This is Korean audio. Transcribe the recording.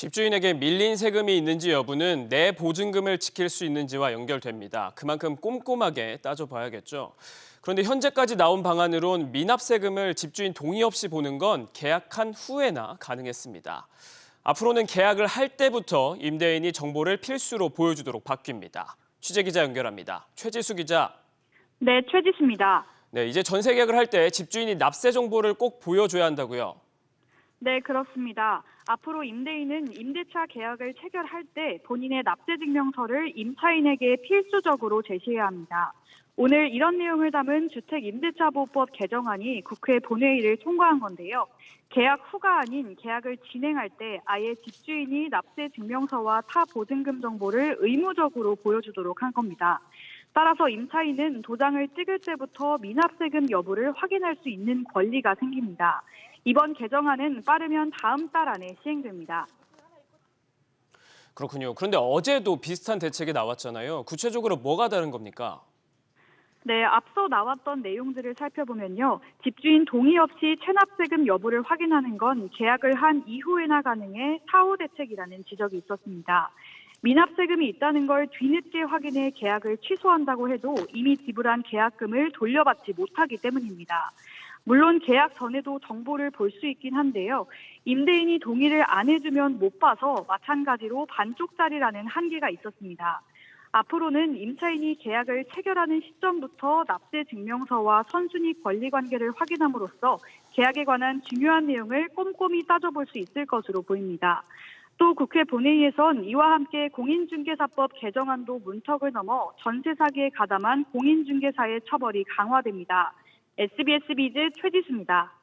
집주인에게 밀린 세금이 있는지 여부는 내 보증금을 지킬 수 있는지와 연결됩니다. 그만큼 꼼꼼하게 따져봐야겠죠. 그런데 현재까지 나온 방안으론 미납세금을 집주인 동의 없이 보는 건 계약한 후에나 가능했습니다. 앞으로는 계약을 할 때부터 임대인이 정보를 필수로 보여주도록 바뀝니다. 취재 기자 연결합니다. 최지수 기자. 네, 최지수입니다. 네, 이제 전세 계약을 할 때 집주인이 납세 정보를 꼭 보여줘야 한다고요. 네, 그렇습니다. 앞으로 임대인은 임대차 계약을 체결할 때 본인의 납세 증명서를 임차인에게 필수적으로 제시해야 합니다. 오늘 이런 내용을 담은 주택임대차보호법 개정안이 국회 본회의를 통과한 건데요. 계약 후가 아닌 계약을 진행할 때 아예 집주인이 납세 증명서와 타 보증금 정보를 의무적으로 보여주도록 한 겁니다. 따라서 임차인은 도장을 찍을 때부터 미납세금 여부를 확인할 수 있는 권리가 생깁니다. 이번 개정안은 빠르면 다음 달 안에 시행됩니다. 그렇군요. 그런데 어제도 비슷한 대책이 나왔잖아요. 구체적으로 뭐가 다른 겁니까? 네, 앞서 나왔던 내용들을 살펴보면요. 집주인 동의 없이 체납세금 여부를 확인하는 건 계약을 한 이후에나 가능해 사후 대책이라는 지적이 있었습니다. 미납세금이 있다는 걸 뒤늦게 확인해 계약을 취소한다고 해도 이미 지불한 계약금을 돌려받지 못하기 때문입니다. 물론 계약 전에도 정보를 볼 수 있긴 한데요. 임대인이 동의를 안 해주면 못 봐서 마찬가지로 반쪽짜리라는 한계가 있었습니다. 앞으로는 임차인이 계약을 체결하는 시점부터 납세 증명서와 선순위 권리 관계를 확인함으로써 계약에 관한 중요한 내용을 꼼꼼히 따져볼 수 있을 것으로 보입니다. 또 국회 본회의에선 이와 함께 공인중개사법 개정안도 문턱을 넘어 전세 사기에 가담한 공인중개사의 처벌이 강화됩니다. SBS 비즈 최지수입니다.